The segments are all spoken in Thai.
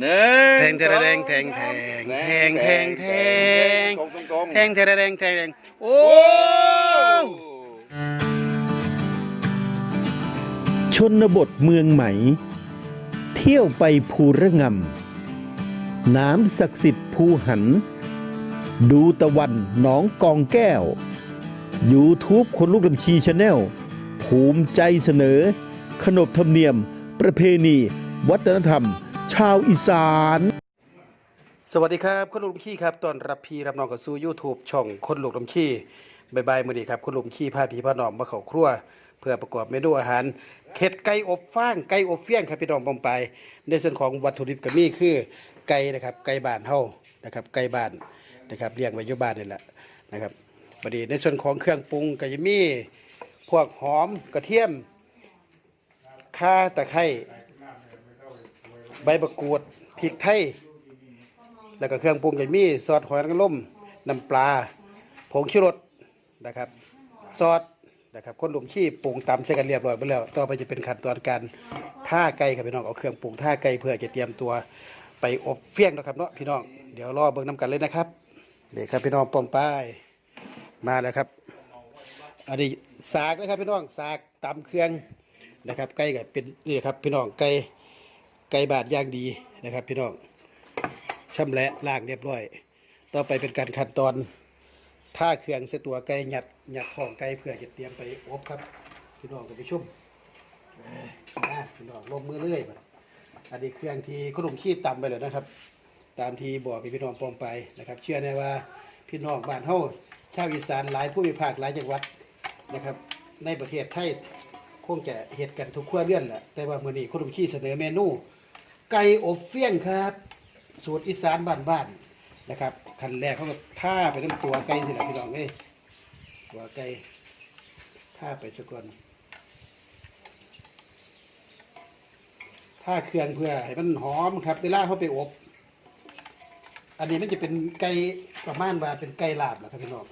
หนึ่งแทงแทงแทงแทงแทงแทงแทงแทงตรงตรงตรงแทงแทงแทงแทงโอ้โอ้ชนบทเมืองไหม เที่ยวไปภูระงำน้ำศักดิ์สิทธิ์ภูหัน ดูตะวันหนองกองแก้ว YouTube คนลูกลำชีชาแนลภูมิใจเสนอ ขนบธรรมเนียม ประเพณี วัฒนธรรม ชาวอีสาน สวัสดีครับคนลูกลำขี้ครับตอนรับพี่รับน้องกับสู่ YouTube ช่องคนลูกลำขี้บายบายมือนี้ครับคนลูกลำขี้พาพี่พาน้องมาเข้าครัว เพื่อประกอบเมนูอาหารเข็ดไก่อบฟางไก่อบเฟี้ยงครับพี่น้องปองไป ในส่วนของวัตถุดิบก็มีคือไก่นะครับไก่บ้านเฮานะครับไก่บ้านนะครับเลี้ยงไว้อยู่บ้านนี่แหละนะครับบัดนี้ในส่วนของเครื่องปรุงก็จะมีพวกหอมกระเทียมข่าตะไคร้ ใบมะกรูดพริกไทย แล้วก็เครื่องปรุงก็มีซอสหอยนางรมน้ำปลา ผงชูรสนะครับ ซอสนะครับคนหลุมขี้ปรุงตำใส่กันเรียบร้อยไปแล้ว ต่อไปจะเป็นขั้นตอนการท่าไก่ครับพี่น้องเอาเครื่องปรุงท่าไก่เพื่อจะเตรียมตัวไปอบเฟี้ยงนะครับเนาะพี่น้องเดี๋ยวรอเบิ่งน้ำกันเลยนะครับเด็กครับพี่น้องปอมป้ายมาแล้วครับอันนี้สากนะครับพี่น้องสากตำเครื่องนะครับไก่ก็เป็นนี่ครับพี่น้องไก่ ไก่บาดย่างดีนะครับ พี่น้องชำและล้างเรียบร้อย ต่อไปเป็นการขั้นตอนท่าเครื่องเสตัวไก่หยัดหยัดของไก่เพื่อจะเตรียมไปอบครับ พี่น้องจะไปชุ่มนะพี่น้องลงมือเรื่อยบัดอันนี้เครื่องที่ขนมขี้ตำไปเลยนะครับ ตามที่บอกกับพี่น้องปองไปนะครับ เชื่อแน่ว่าพี่น้องบ้านเฮาชาวอีสานหลายผู้มีภาคหลายจังหวัดนะครับ ในประเทศไทยคงจะเหตุกันทุกขั้วเลื่อนแหละแต่ว่ามื้อนี้ขนมขี้เสนอเมนู ไก่อบเฟี้ยงครับ สูตรอีสานบ้านๆนะครับขั้นแรกเขาก็ท่าไปน้ำตัวไก่สิละพี่น้องเอ้ยตัวไก่ท่าไปสะก่อนท่าเครื่องเพื่อให้มันหอมครับเวลาเขาไปอบ อันนี้มันจะเป็นไก่ประมาณว่าเป็นไก่ลาบแหละครับพี่น้อง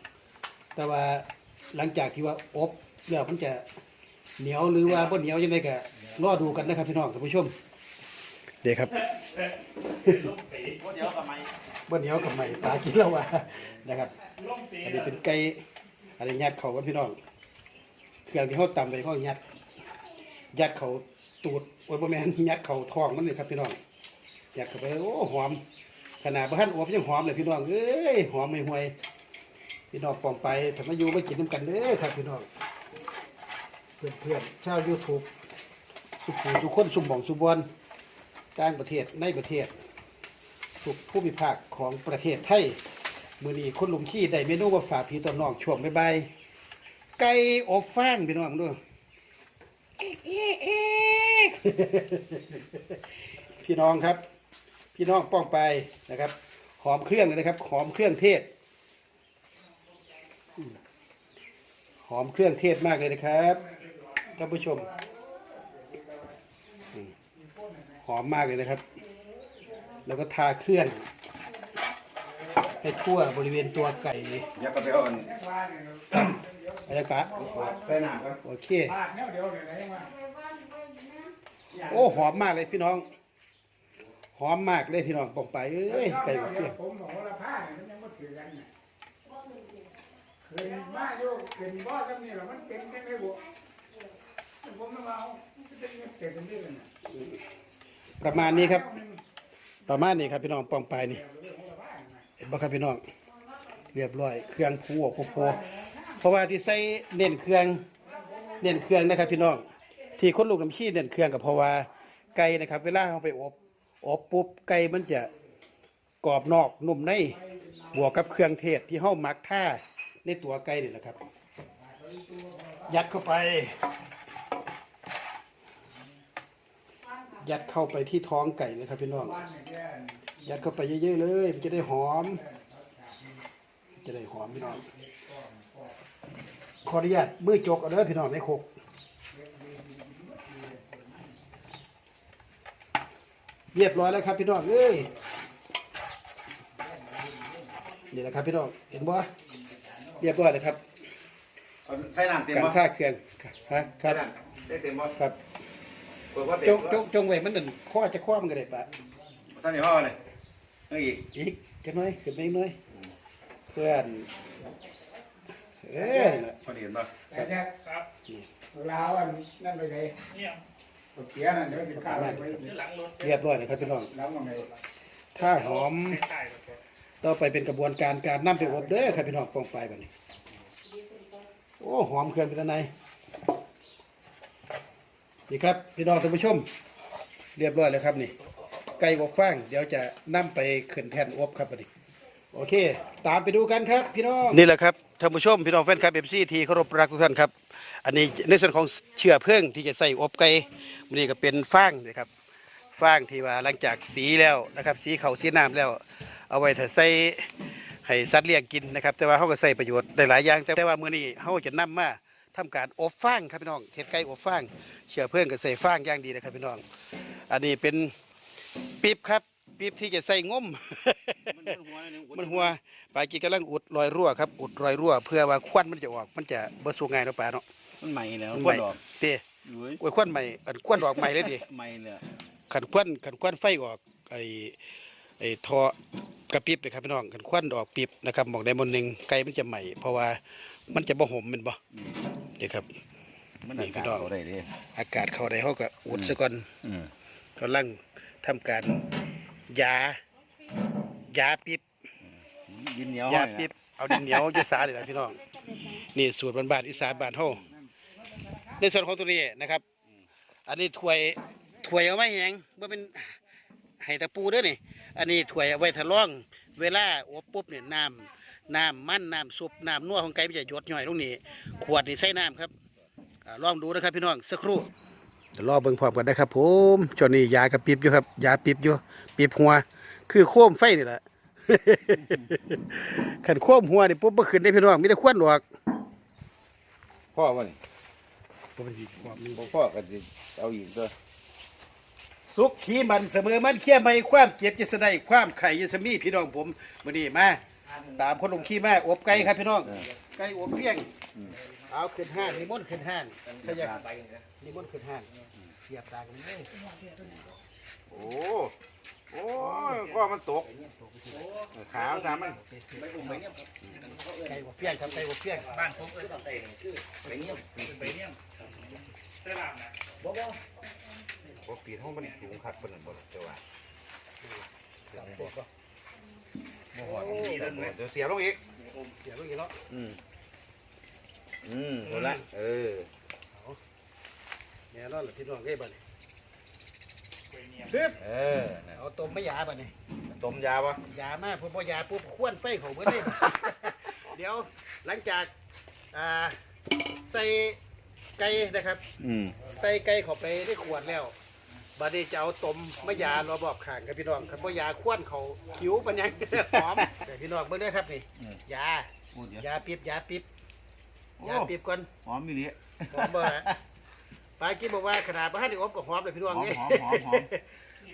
แต่ว่าหลังจากที่ว่าอบแล้วมันจะเหนียวหรือว่าบ่เหนียวยังไงก็รอดูกันนะครับพี่น้องท่านผู้ชม เดี๋ยวครับบ่เหนียวกับใหม่ปลากินแล้วว่ะนะครับ อันนี้เป็นไก่อันนี้ยัดเขากันพี่น้องเครื่องที่เขาตำไปเขายัด ยัดเขาตูดโอ้ยบ่แม่นยัดเขาท้องมันเลยครับพี่น้องยัดเข้าไปโอ้หอม ขนาดบ้านอบยังหอมเลยพี่น้องเอ้ยหอมไม่ห่วยพี่น้องปองไปถ้ามาอยู่มากินน้ำกันเด้อครับพี่น้องเพื่อนๆชาวยูทูบสุขูทุกคนสุ่มหมองสุบอน ต่างประเทศในประเทศทุกผู้มีภาคของประเทศไทยมือนี้คนหลุมขี้ได้เมนูมาฝากพี่ต้นน้องช่วงบ๊ายไก่อบฟางพี่น้องด้วยพี่น้องครับ พี่น้องป้องไปนะครับ หอมเครื่องเลยนะครับ หอมเครื่องเทศ หอมเครื่องเทศมากเลยนะครับท่านผู้ชม หอมมากเลยนะครับ แล้วก็ทาเครื่อง ให้ทั่วบริเวณตัวไก่ยักกระเบลอันอายากะใส่หน้าครับโอเค โอ้หอมมากเลยพี่น้อง หอมมากเลยพี่น้องปองไปเอ้ยไก่อบเปรี้ยวผมบอกว่าละผ้าเนี่ยมันยังไม่ถือกันเนี่ยคืนมาโยกเป็นบ่อกันนี่หรอมันเป็นกันไม่บวกผมไม่เอามันเป็นเงินเกิดกันเรื่องน่ะ ประมาณนี้ครับ ประมาณนี้ครับพี่น้องปองไปนี่เห็นบ่ครับพี่น้องเรียบร้อยเครื่องพูออกโพเพราะว่าที่ใส่เน้นเครื่องเน้นเครื่องนะครับ พี่น้องที่คนลูกน้ำขี้เน้นเครื่องกับเพราะว่าไก่นะครับ เวลาเอาไปอบอบปุ๊บไก่มันจะกรอบนอกนุ่มในบวกกับเครื่องเทศที่เฮาหมักท่าในตัวไก่นี่แหละครับ ยัดเข้าไป ยัดเข้าไปที่ท้องไก่เลยครับพี่น้อง ยัดเข้าไปเยอะๆเลย มันจะได้หอม จะได้หอมพี่น้อง ขออนุญาตมือจกเอาเด้อพี่น้องในโคกเรียบร้อยแล้วครับพี่น้องเอ้ยนี่แหละครับพี่น้องเห็นบ่เรียบร้อยเลยครับเอาใส่น้ำเต็มการบ่ท่าเครื่องฮะคใส่รับน้ำได้เต็มบ่ครับเปิดว่าเต็จมงจงจงไว้มันนั่นข้อจะข้อมันก็ได้ปะทท่านนี่พ่อเลยเอาอีกอีกจะน้อยขึ้นไปอีกหน้อยเพื่อนเอ้ยนั่นแหละพอดีเห็นป่ะแต่เนี่ยครับลาวอันนั่นไปเลยเนี่ยเสียนั่นเดี๋ยวจะข้าวไปเรียบร้อยนะครับพี่น้องแล้วมันไงถ้าหอมต่อไปเป็นกระบวนการการนำไปอบเด้อครับพี่น้องกองไฟแบบนี้ โอ้หอมเครื่องเป็นตันใน นี่ครับพี่น้องท่านผู้ชม เรียบร้อยแล้วครับนี่ ไก่อบฟางเดี๋ยวจะนำไปขึ้นแทนอบครับบัดนี้โอเค ตามไปดูกันครับพี่น้องนี่แหละครับท่านผู้ชมพี่น้องแฟนคลับเอฟซีทีเคารพรักทุกท่านครับ อันนี้ในส่วนของเชื้อเพลิงที่จะใส่อบไก่มันนี่ก็เป็นฟางนะครับฟางที่ว่าหลังจากสีแล้วนะครับ สีเขาสีน้ำแล้ว เอาไว้ถ้าใส่ให้สัตว์เลี้ยงกินนะครับ แต่ว่าเขาก็ใส่ประโยชน์ได้หลายอย่างแต่ว่ามื้อนี้เขาจะนำมา ทำการอบฟางครับพี่น้องเห็ดไก่อบฟางเชื้อเพลิงก็ใส่ฟางอย่างดีนะครับพี่น้อง อันนี้เป็นปี๊บครับปี๊บที่จะใส่ง่มมันหัวปลากีกำลังอุดรอยรั่วครับอุดรอยรั่ว เพื่อว่าควันมันจะออกมันจะบ่สูงง่ายเนาะปลาเนาะมันใหม่แล้วมันคใหวม่ดอกเต้อยู่เว้ยโอ้ยควันใหม่อันควันออกใหม่เลยดิใหม่เลยขันควันขันควันไฟออกไอ้ไอ้ทอกระปิบเลยครับพี่น้องขันควันออกปิบนะครับบอกได้มนหนึ่งไก่มันจะใหม่เพราะว่า มันจะบ่หอมแมันบ่นี่ครับ มันนี่อากพี่าศน้องเขาได้ดิอากาศเข้าได้เขาก็อุดซะก่อนอืมกำลังทำการยายาปิบ ยินเหนียวยาปิบเอาดินเหนียวอยสาเลยนะพี่น้องนี่สูตรบ้านๆอีสานบ้านเฮาในส่วนของตัวนี้นะครับ อันนี้ถ้วยถ้วยเอาไว้แหงว่าเป็นไห้ตะปูเด้อนี่ อันนี้ถ้วยเอาไว้ทะล่อง เวลาอบปุ๊บเนี่ยน้ำ น้ำมันน้ำซุปน้ำนัวของไก่มันจะหยดหน่อยตรงนี้ขวดนี่ใส่น้ำครับอ่าลองดูนะครับพี่น้องสักครู่เดี๋ยวรอเบิ่งพร้อมกันได้ครับ ผมช่วงนี้ยากระปิบอยู่ครับยาปิบอยู่ปิบหัว คือโค้มไฟนี่แหละขันโค้มหัวนี่ปุ๊บเมื่อคืนได้พี่น้องมีแต่ควันออกพ่อวะนี่บ่เป็นอีกความมีบ่พ่อก็สิเอาอีกตัวสุขขีมันเสมอมันเคี้ยไม่ความเจ็บจะสะได้ความไข่จะสมีพี่น้องผมมื้อนี้มา ตามคนลงขี้มาอบไก่ครับพี่น้องไก่อบเพียงเอาขึ้นห้างนิมนต์ขึ้นห้างถ้าอยากนิมนต์ขึ้นห้างเสียบตากันเลยโอ้โอ้ยก็มันตกขาวตามมันไก่อบเพียงครับไก่อบเพียงบ่ปีนห้องมันสูงคักปานนั้นบ่ล่ะแต่ว่า บ่ฮอดเดี๋ยวเสียบลงอีกเสียบอย่างนี้เนาะอืมอืมหมดละเออแน่นอนล่ะพี่น้องเอ้ยบัดนี้ปึ๊บเออน่ะเอาต้มมะยาบัดนี้ต้มยาปะยามาพอพอยาปุ๊บควนไฟเขาเบิดเลยเดี๋ยวหลังจากอ่าใส่ไก่นะครับอืมใส่ไก่เข้าไปในขวดแล้ว บัดนี้จะเอาต้มมะยารอบอบข้างครับพี่น้องครับว่ายาควนเขาคิ้วปัญญังหอมแต่พี่น้องเบิ่งเด้อครับนี่ยาพูดเดี๋ยวยาปิบยาปิบโอ้ยาปิบก่อนหอมมีหลี หอมบ่ฮะปากี้บอกว่าขนาดบ่ทันได้อบก็หอมเลยพี่น้องหอมเอ้ยหอมหอมหอม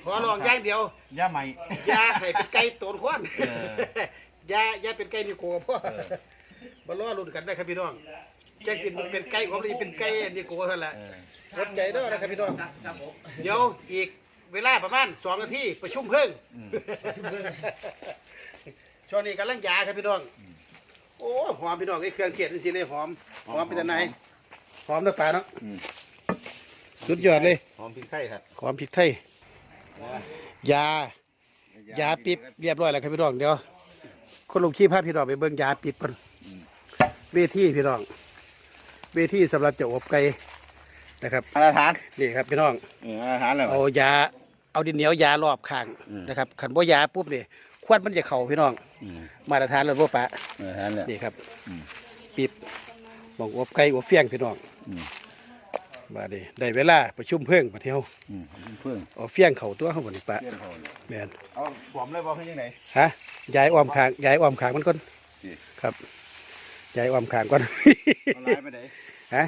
ขอลองอย่างเดียวยาใหม่ อยาให้เป็นไก่โตนควันเออ อยาอยาเป็นไก่นิโก้พ่อเออ มาล้อรุ่นกันได้ครับพี่น้อง แจ็คสิมันเป็นไก่ของนี่เป็นไก่นิโก้เท่านั้นแหละเออสนใจเด้อนะครับพี่น้องเดี๋ยวอีกเวลาประมาณสองนาทีประชุมเพิ่งอืมช่วงนี้กำลังยาครับพี่น้องโอ้หอมพี่น้องไอ้เครื่องเคียงนี่สิเลยหอมหอมเป็นไหนหอมน้ำปลาเนาะอืมสุดยอดเลยหอมพริกไทยครับหอมพริกไทยยายาปิบเรียบร้อยแล้วครับพี่น้องเดี๋ยวคนลงขี้พาพี่น้องไปเบิ่งยาปิบก่อนเวทีพี่น้อง เวทีสำหรับจะอบไก่นะครับมาตรฐานนี่ครับพี่น้องเออมาตรฐานเลยเอายาเอาดินเหนียวยารอบข้างอืม นะครับขันบ่ยาปุ๊บนี่ควันมันจะเข่าพี่น้องอืมมาตรฐานเลยพ่อปะมาตรฐานเลย นี่ครับอืมปิบบอกอบไก่อบเฟียงพี่น้องอืมมาดิได้เวลาประชุมเพิ่งประเที่ยวอืมเพิ่งเอาเฟียงเข่าตัวเขาบนนี่ปะเปลี่ยนเขาเลยแม่นเอาหอมเลยบอกให้ยังไง ฮะยายอ้อมขางยายอ้อมขางมันก่อนสิ ครับ ยายอ้อมขางก่อนเอาลายไปไหนฮะ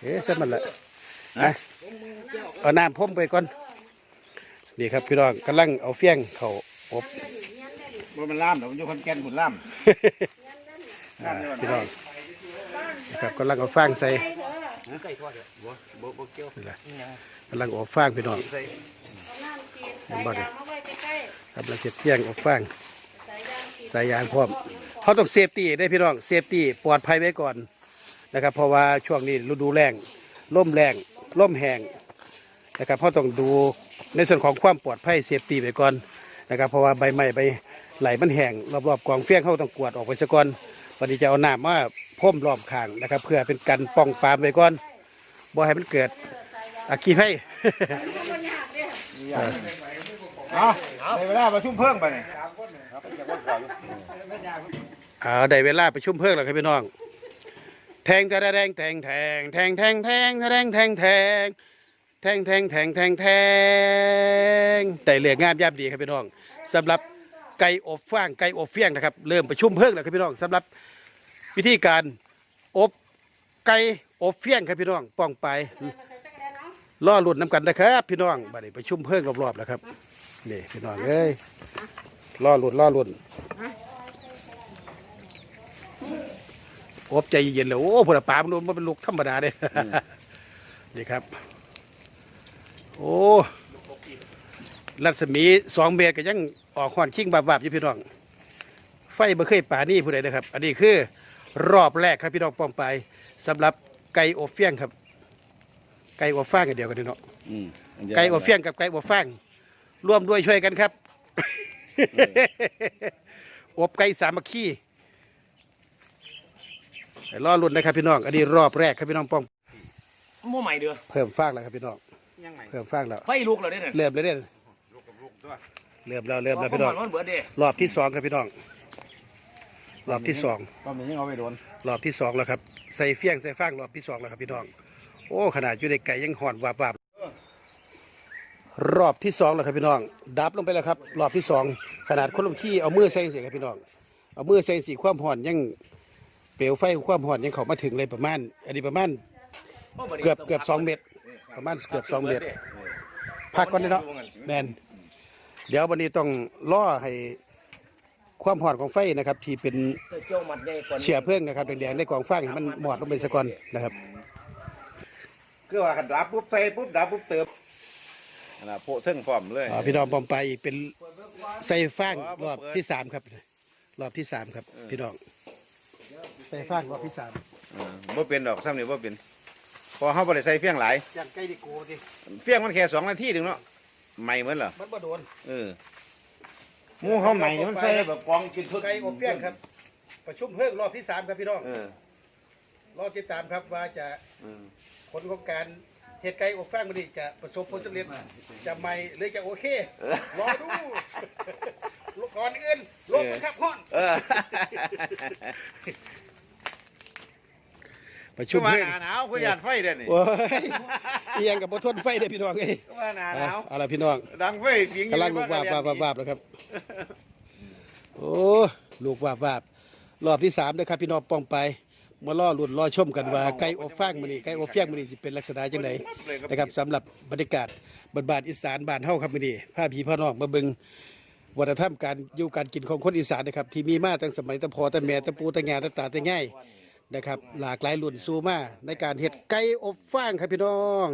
เอ๊ะสักมันละฮะเอาน้ำพ่มไปก่อนนี่ครับพี่น้องกำลังเอาเฟียงเขาอบบ่มันล่ามเดี๋ยวมันอยู่คนแก่นหุ่นล่ามอ่าพี่น้องนะครับกำลังเอาฟางใส่ไก่ทอดบ่บ่บ่เกี่ยวนี่แหละกำลังเอาฟางพี่น้องใส่น้ำจีนใส่ยางมาไว้ใกล้ฮครับเราเสียบเที่ยงอบฟางสายยางพร้อม เขาต้องเซฟตี้ได้พี่น้องเซฟตี้ปลอดภัยไว้ก่อนนะครับ เพราะว่าช่วงนี้ฤดูแรงล่มแรงล่มแห้งนะครับเขาต้องดูในส่วนของความปลอดภัยเซฟตี้ไว้ก่อนนะครับเพราะว่าใบไม้ใบไหลมันแห้งรอบๆกองเฟี้ยงเขาต้องกวดออกไปซะก่อนวันนี้จะเอาน้ำมาพ่มรอบข้างนะครับ เพื่อเป็นการป้องปรามไว้ก่อนบ่ให้มันเกิดอัคคีภัยเอาในเวลาประชุมเพิ่งไปนี่ย เอาได้เวลาไปชุ่มเพิ่งแล้วครับพี่น้อง แทงแทงแทงแทงแทงแทงแทงแทงแทงแทงแทงแทงแทงแทงแทงแทงได้เลือกงามยามดีครับพี่น้องสำหรับไก่อบฟางไก่อบเฟี้ยงนะครับ เริ่มประชุมเพิ่งแล้วครับพี่น้องสำหรับวิธีการอบไก่อบเฟี้ยงครับพี่น้องป้องไปล่อหลุดน้ำกันนะครับ พี่น้องบัดนี้ประชุมเพิ่งรอบๆแล้วครับนี่พี่น้องเอ้ยล่อหลุดล่อหลุด อบใจเย็นๆเลยโอ้ผลปลามันมันเป็นลูกธรรมดาเด้นี่ครับ โอ้รัศมีสองเมตรก็ยังออกขอนชิงบาบๆอยู่พี่น้อง ไฟบ่เคยป่านี่ผู้ใดนะครับ อันนี้คือ รอบแรกครับพี่น้องปองไปสำหรับไก่อบเฟี้ยงครับ ไก่อบฟางกันเดียวกันเนาะอืมไก่อบเฟี้ยงกับไก่อบฟางร่วมด้วยช่วยกันครับอบไก่สามัคคี รอรุ่นนะครับพี่น้อง อันนี้รอบแรกครับพี่น้องป้องโม่ใหม่เด้อเพิ่มฟางแล้วครับพี่น้อง ยังไงเพิ่มฟางแล้ว ไฟลุกแล้วเด้อเนี่ยเริ่มแล้วเด้อลูกกับลูกตัวเริ่มแล้วเริ่มแล้วพี่น้อง มันเบิดเด้รอบที่สองครับพี่น้อง รอบที่สองก็มียังเอาไปโดน รอบที่สองแล้วครับ ใส่เฟี้ยงใส่ฟางรอบที่สองแล้วครับพี่น้อง โอ้ขนาดอยู่ในไก่ยังห่อนวาบวาบรอบที่สองแล้วครับพี่น้อง ดับลงไปแล้วครับ รอบที่สองขนาดคนลงขี้เอามือใส่เสียครับพี่น้อง เอามือใส่สีความห่อนยัง เปลวไฟความห่อนยังเข้ามาถึงเลยประมาณ อันนี้ประมาณเกือบเกือบสองเมตร ประมาณเกือบสองเมตรพักก่อนเลยเนาะแมนเดี๋ยววันนี้ต้องล่อให้ความห่อนของไฟนะครับ ที่เป็นเจ้ามัดใหญ่ก่อนเชื้อเพลิงนะครับแดงๆในกองฟางให้มันหมอดลงไปซะก่อนนะครับคือว่าขันดับปุ๊บใส่ปุ๊บดับปุ๊บเติมอันน่ะโปะเทิงพร้อมเลยอ่าพี่น้องปอมไปอีกเป็นใส่ฟางรอบที่สามครับ รอบที่สามครับ พี่น้อง ใส่ฟางรอบที่สามเออบ่เป็นดอกซ้ำนี่บ่เป็นเพอเฮาบ่ได้ใส่เฟี้ยงหลายอย่างใกล้ดิโกดิเฟี้ยงมันแค่สองนาทีถึงเนาะใหม่เหมือนเหรอมันบ่โดน เออหมูเขาใหม่มันใส่แบบกองกินทุกไก่อบเปี้ยงครับ ประชุมเพิ่งรอบที่สามครับพี่น้องเออรอบที่สามครับว่าจะเออผลของการเหตุไก่อบฟางมันนี่จะประสบผลสำเร็จจะไม่หรือจะโอเครอดูลูกก่อนอื่นลงนะครับพ่อน เออ ประชุชุ่มมมาเพิ่งหนาหนาวคือหยาดไฟเด้อนี่โอ้ยเอียงกับบ่ทนไฟเด้อพี่น้องเอ้ยก็ว่าหนาหนาวเอาล่ะพี่น้องดังไฟเสียงกำลังลูกวาบวาบวาบวาบแล้วครับโอ้ลูกวาบวาบรอบที่สามเลยครับพี่น้องป้องไปมาล่อลุ่นล่อชมกันว่าไก่อบฟางมันนี่ไก่อบเฟียงมันนี่สิเป็นลักษณะจังไดนะครับสำหรับบรรยากาศบ้านบ้านอีสานบ้านเฮาครับมันนี่พาพี่พ่อน้องมาเบิ่งวัฒนธรรมการอยู่การกินของคนอีสานนะครับที่มีมาตั้งสมัยตะพอตะแม่ตะปูตะงาตะตาตะง่าย นะครับหลากหลายรุ่นสู่มาในการเฮ็ดไก่อบฟางครับพี่น้อง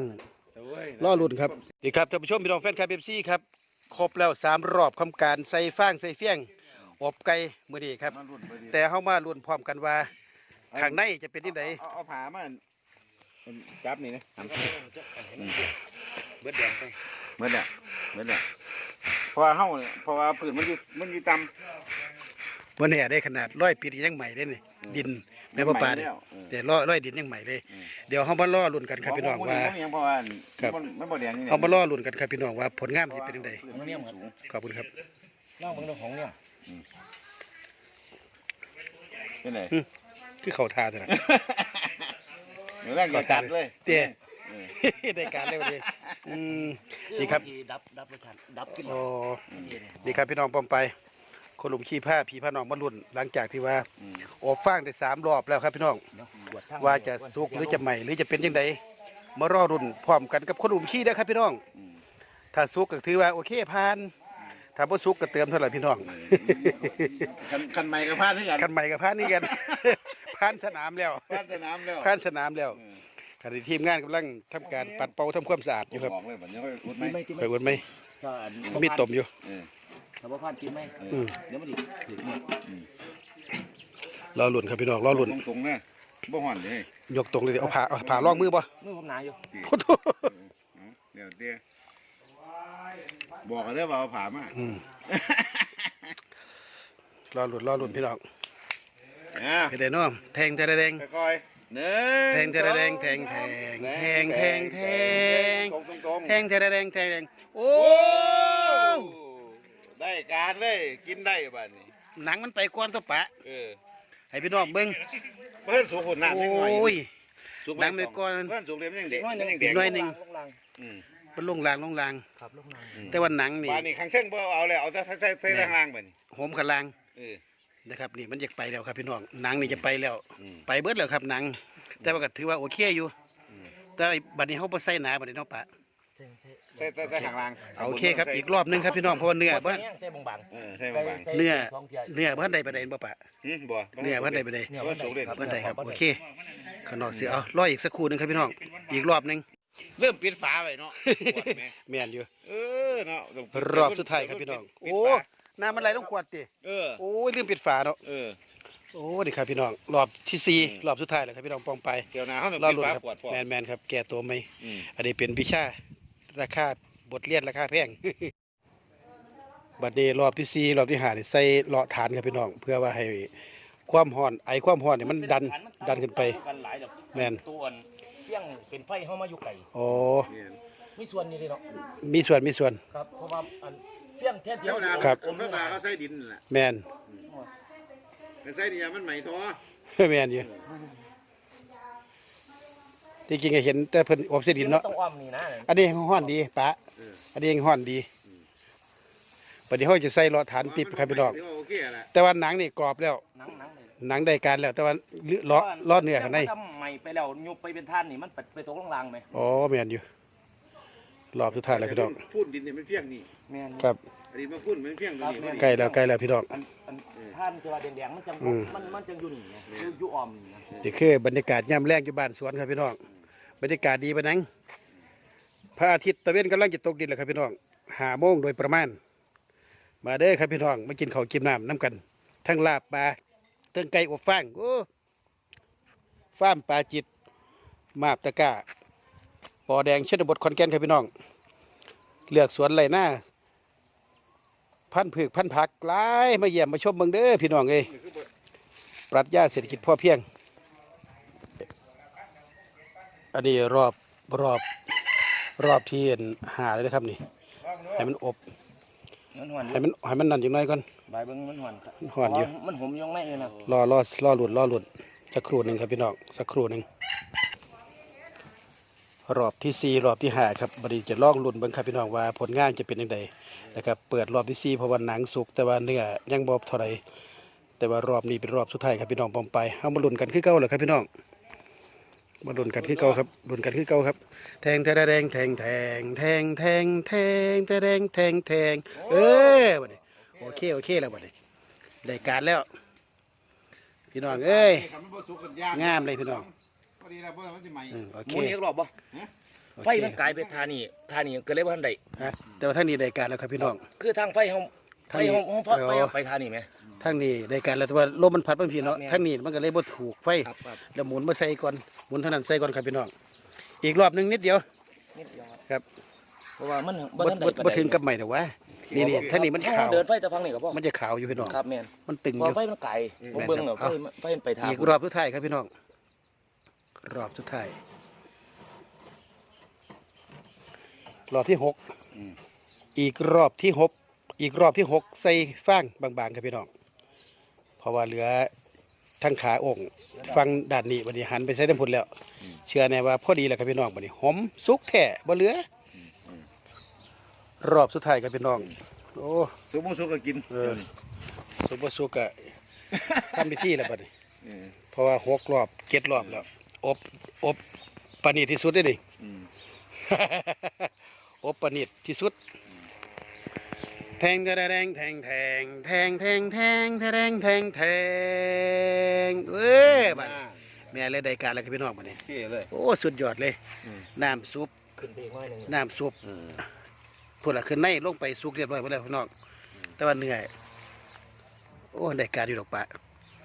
ล่อรุ่นครับดีครับท่านผู้ชมพี่น้องแฟนคลับเอฟซีครับครบแล้วสามรอบคำการใส่ฟางใส่เฟี้ยงอบไก่มือนี้ครับ แต่เข้ามารุ่นพร้อมกันว่าข้างในจะเป็นที่ไหนเอาเอาผ้ามาจับนี่นะเบิดแดงไปเหมือนเนี่ยเหมือนเนี่ยเพราะว่าเฮาเนี่ยเพราะว่าผืนมันอยู่มันอยู่ต่วันนี้ได้ขนาดร้อยปียังใหม่ได้นี่ดินำแม่พ่อป่าเนี่ยแล้วเออแต่ร้อยร้อยดินยังใหม่เลย เดี๋ยวเขามาล่อรุ่นกันครับพี่น้องว่าบ่บ่ยังเพราะว่าครับมันมันบ่แดงนี่เขามาล่อรุ่นกันครับพี่น้องว่าผลงานจะเป็นยังไงมันเนี่ยสูงขอบคุณครับเล่าเบิ่งเรื่องของเนี่ยเป็นไงคือเขาทาแต่ละเหมือนแรกอย่ากัดเลยเตี้ยเออได้การเลยวันนี้อืมนี่ครับดับดับรสชาติดับกินโอ้นี่ครับพี่น้องปอมไป คนหลุมขี้ผ้าผีผ้าน้องมารุ่น หลังจากที่ว่าอืมอบฟางได้สามรอบแล้วครับพี่น้อง ว่าจะสุกหรือจะใหม่หรือจะเป็นยังไงมารอรุ่นพร้อมกันกับคนหลุมขี้เด้อครับพี่น้องอืมถ้าสุกก็ถือว่าโอเคผ่านถ้าบ่สุกก็เติมเท่าไหร่พี่น้องคันคันใหม่กับพลาดที่กันคันใหม่กับผ่านนี่กันผ่านสนามแล้วพลาดสนามแล้วผ่านสนามแล้วเออขณะที่ทีมงานกำลังทำการปัดเป่าทำความสะอาดอยู่ครับบอกเลยบัดนี้ค่อยอุดไหมไม่ที่ไปวนไหมก็อันมีตมอยู่ เออถ้าบ่ผ่านกินไหมอืมเดี๋ยวมันดิถึงหมดรอลุ่นครับพี่น้องรอลุ่นตรงๆนะบ่ห่อนเลยยกตรงเลยเอาผ่าเอาผ่าลอกมือบ่มือผมหนาอยู่โอ้โหเดี๋ยวเดี๋ยวบอกกันเด้อว่าเอาผ่ามาอืมรอลุ่นรอลุ่นพี่น้องอะเฮ็ดได้เนาะแทงแต่ละแดงค่อยๆหนึ่งแทงแต่ละแดงแทงแทงแทงแทงแทง ตรงๆตรงๆแทงแต่ละแดงแทงแทงโอ้โอ้ ได้การเลยกินได้บ้านนี้หนังมันไปก่อนตัวปะ เออให้พี่น้องเบิ่งเพิ่นสูงคนน้ำโอนิดหน่อย้ย สูงน้ำไปก่อน เพิ่นสูงเรียมนยังเด็กน้อยหนึงยังเด็กน้อยหนึ่ง ลงล่างอืมมันลงลางลงลาง ครับลงล่างแต่ว่าหนังนี่บ้านนี้ข้างเทิงบ่เอาเลยเอาแต่ใส่ใส่ข้างล่างไปนี่โหมขันลางเออ นะครับนี่มันจะไปแล้วครับพี่น้องหนังนี่จะไปแล้ว อืม ไปเบิดแล้วครับหนัง แต่ว่าก็ถือว่าโอเคอยู่อืมแต่ไอ้บัดนี้เขาบ่ใส่หนาบัดนี้เนาะปะ ใส่ใส่ใส่ข้างล่างเอาโอเคครับ อีกรอบหนึงครับพี่น้องเพราะว่าเนื้อบ่บ่ใส่บางเออใส่ๆบางใส่เนื้อสองเที่ยเนื้อบ่ทันใดปานใดบ่ปะๆหืมบ่เนื้อบ่ทันใดปานใดเนี่ยเพิ่นสูงเรียนบ่ทันใดครับโอเคข้างนอกสิเอารออีกสักครู่หนึงครับพี่น้องอีกรอบหนึงเริ่มปิดฝาไว้เนาะปวดไหมแม่นอยู่เออเนาะรอบสุดท้ายครับพี่น้องปิดโอ้ฝาน้ำมันไหลลงขวดติเออโอ้ยลืมปิดฝาเนาะเออโอ้นี่ครับพี่น้องรอบที่สี่อืมรอบสุดท้ายแล้วครับพี่น้องปองไปเดี๋ยวหนาเขาต้องรอปิดลุ้นฝาครับปวดพอแมนแมนครับแก่ตัวไหมอืมอันนี้เป็นวิชา ราคาบทเรียนราคาแพงบัดนี้รอบที่สี่รอบที่ห้านี่ใส่เลาะฐานครับพี่น้อง เพื่อว่าให้ความร้อนไอความร้อนนี่มันดันดันขึ้นไป กันหลายดอกแม่น ตัวอันเที่ยงเป็นไฟเข้ามาอยู่ไก่โอ้เนี่ยมีส่วนนี้เลยเนาะมีส่วนมีส่วน ครับเพราะว่าอันเที่ยงแท้เดียเดี๋ยววหนาครับ ผมข้างหนาเขาใส่ดินนั่นแหละแมน แต่ใส่ดินมันใหม่ท้อ แมนอยู่ ที่จริงก็เห็นแต่เพิ่นอบเสดินเนาะต้องอ้อมนี่นะอันนี้ห้อนดีปะเอออันนี้ห้อนดีบัดนี้เขาจะใส่เลาะฐานติดครับพี่น้องถืว่าโอเคแหละแต่ว่าหนังนี่กรอบแล้วหนังหนังเลยหนังได้การแล้ว แต่ว่าเลาะเลาะเนื้อข้างในถ้าใหม่ไปแล้วยุบไปเป็นท่านนี่มันไปไปตกลงรางไหมอ๋อแม่นอยู่รอบสุดท้ายแล้วพี่น้องพูดดินเนี่ยมันเพียงนี่แม่นครับอันนี้มาพูดมันเพียงตัวนี้ครับพอดีใกล้แล้วใกล้แล้วพี่น้องอันอันท่านจะว่าแดงๆมันจังอืมมันมันจังอยู่นี่นะอยู่อยู่อ้อมนี่นะนี่คือ บรรยากาศยามแรกอยู่บ้านสวนครับพี่น้อง บรรยากาศดีปะนังพระอาทิตย์ตะเวนกำลังจะตกดินแล้วครับพี่น้องหาโมงโดยประมาณ มาเด้อครับพี่น้องมากินข้าวกินน้ำน้ำกัน ทั้งลาบปลาทั้งไก่อบฟางโอ้ฟ้ามปลาจิต มาบตะก้าปอแดงเชนบทขอนแกนครับพี่น้อง เลือกสวนไรหน้าพันผืกพันผักหลายมาเยี่ยมมาชมเมืองเด้อพี่น้องเอ้ยปรัชญาเศรษฐกิจพ่อเพียง อันนี้รอบรอบรอบที่หาเลยนะครับนี่ให้มันอบมันหวนให้มันให้มันนั่นจังน้อยก่อนใบเบิ้งมันหวนครับหวนอยู่มันหอมยังไม่เลยนะรอรอรอหลุดรอหลุดสักครู่หนึ่งครับพี่น้องสักครู่หนึ่งรอบที่สี่รอบที่ห้าครับบดีจะลองลุ้นเบิ่งครับพี่น้องว่าผลงานจะเป็นยังไงนะครับเปิดรอบที่สี่เพราะว่าหนังสุกแต่ว่าเนื้อยังบอบเท่าไรแต่ว่ารอบนี้เป็นรอบสุดท้ายครับพี่น้องปอมไปเอามาลุ้นกันคือเก่าเลยครับพี่น้อง มาลุ้นกันคือเก่าครับลุ้นกันคือเก่าครับ แทงแทงแทงแทงแทงแทงแทงแทงแทงแทงแทงเออบัดนี้โอเคโอเคแล้วบัดนี้ได้การแล้ว พี่น้องเอ้ยง่ากงามเลยพี่น้องพอดีแล้วเพื่อนมันจะใหม่อืมโอหเค มุนอีกรอบบ่โอเค ไฟมันกลายเป็นทานี่ทานี่ก็เลยบ่ทันได้ฮะแต่ว่าทานี้ได้การแล้วครับพี่น้อง คือทางไฟเฮาไฟทางนี้เฮาเฮาไฟอ๋อไฟเฮาไปทานี่ไหม ทางนี้ได้การแล้วแต่ว่าลมมันพัดบางทีเนาะครับทางนี้มันก็เลยบ่ถูกไฟครับครับแล้วหมุนมาใส่ก่อนหมุนเท่านั้นใส่ก่อนครับพี่น้องอีกรอบหนึงนิดเดียว นิดเดียวครับเพราะว่ามันบ่บ่ทันได้บ่ปานบ่ใดถึงกับใหม่แต่ว่านี่นี่ทางนี้มันเฮาขาวเดินไฟแต่ฟังนี่ก็พอมันจะขาวอยู่พี่น้องครับแม่นมันตึงพออยู่ไฟมันไกลผมเบิ่งแล้วไฟเอาไฟมันไปทางอีกรอบสุดท้ายครับพี่น้อง รอบสุดท้ายรอบที่หกอีกรอบที่หกอีกรอบที่หกใส่ฟางบางๆครับพี่น้องเพ ราะว่าเหลือทั้งขาองค์ฟังด้านนี้บัดนี้หันไปใส่ทั้งพุ่นแล้ว เชื่อแน่ว่าพอดีแล้วครับพี่น้องบัดนี้หอมสุกแท้บ่เหลืออรอบสุดท้ายครับพี่น้อง โอ้สุกบ่สุกก็กินเออสุกบ่สุกก็ทำพิธีแล้วบัดนี้ เออเพราะว่าหกรอบเจ็ดรอบแล้ว อบอบปานีตที่สุดได้ดิ อืม อบปานีตที่สุด แทงแทงแทงแทงแทงแทงแทงแทงแทงแทงแทงเอ้ยบัดนี้แม่เลยได้การแล้วครับพี่น้องบัดนี้เท่เลยโอ้สุดยอดเลยอืมน้ำซุปขึ้นไปอีกหน่อยหนึงน้ำซุปเออพวกละขึ้นในลงไปสุกเรียบร้อยหมดแล้วพี่น้องแต่ว่าเหนื่อยโอ้ได้การอยู่ดอกปะ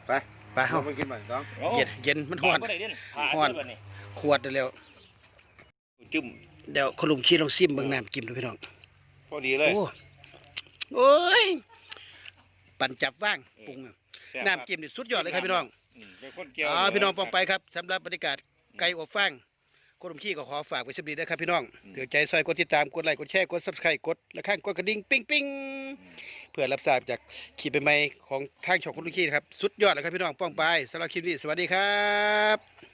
ไปปลาเฮาลงไปกินมันต้องเย็นเย็นมันฮ้อนบ่ได้เด่นหาฮ้อนที่บัดนี้ขวดเร็วจุ่มเดี๋ยวคุณลุงขี้ลองซิมเบิ่งน้ำจิ้มดูพี่น้องพอดีเลย โอ้โอ้ย ปั่นจับว่างปรุงอะแซ่บน้ำจิ้มนี่สุดยอดเลยครับพี่น้อง อืมเป็นคนเกี่ยวอ๋อพี่น้องปองไปครับสำหรับบรรยากาศไก่อบฟางคุณลุงขี้ก็ขอฝากไว้สักนิดนะครับพี่น้องเถือใจซอยกดติดตามกดไลค์กดแชร์กด subscribe กดและข้างกดกระดิ่งปิ้งปิ้งเพื่อรับทราบจากคลิปใหม่ๆของทางช่องคุณลุงขี้นะครับ สุดยอดเลยครับพี่น้องป้องไปสำหรับคลิปนี้สวัสดีครับ